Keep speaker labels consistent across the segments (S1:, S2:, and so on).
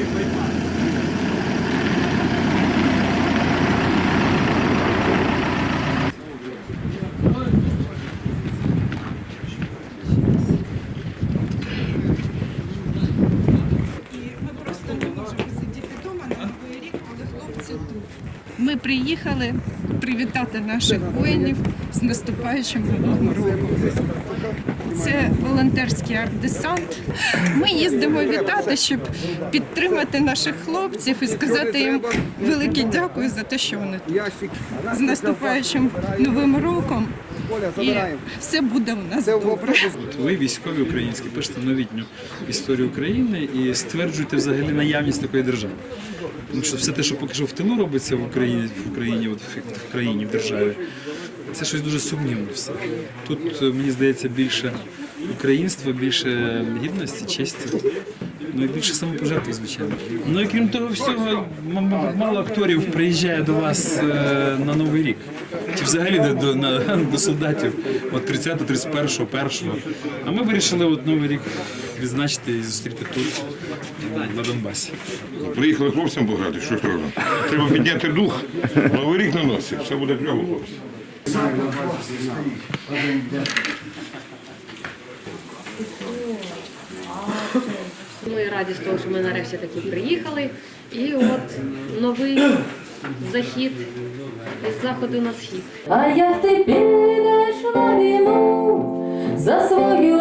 S1: І ми просто не можемо сидіти вдома на новий рік, коли хлопці тут.
S2: Ми приїхали привітати наших воїнів з наступаючим новим роком. Це волонтерський арт-десант. Ми їздимо вітати, щоб підтримати наших хлопців і сказати їм велике дякую за те, що вони тут. З наступаючим новим роком. І все буде у нас добре.
S3: Ви військові українські пишете новітню історію України і стверджуєте взагалі наявність такої держави. Тому що все те, що поки що в тилу робиться в Україні, в Україні, от в- країні, в державі, це щось дуже сумнівне все. Тут е, мені здається більше українства, більше гідності, честі. Ну і самопожертви, звичайно. Ну і крім того всього, мало акторів приїжджає до вас е, на Новий рік. Чи взагалі до, на, до солдатів от 30, 31, 1. А ми вирішили от Новий рік відзначити і зустріти тут, на Донбасі.
S4: Приїхали хлопцям пограти, що ж треба? Треба підняти дух, новий рік на носі, все буде кльово, хлопці.
S5: Ми раді з того, що ми нарешті таки приїхали. І от новий захід із заходу на схід.
S6: А я підеш на війну за свою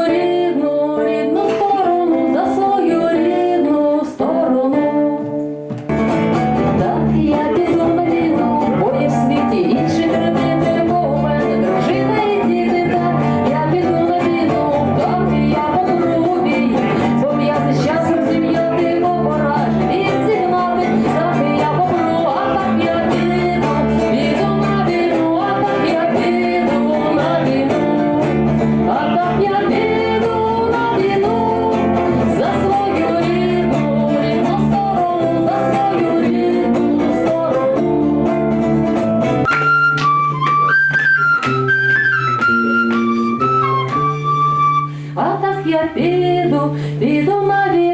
S6: que é pido, uma vida.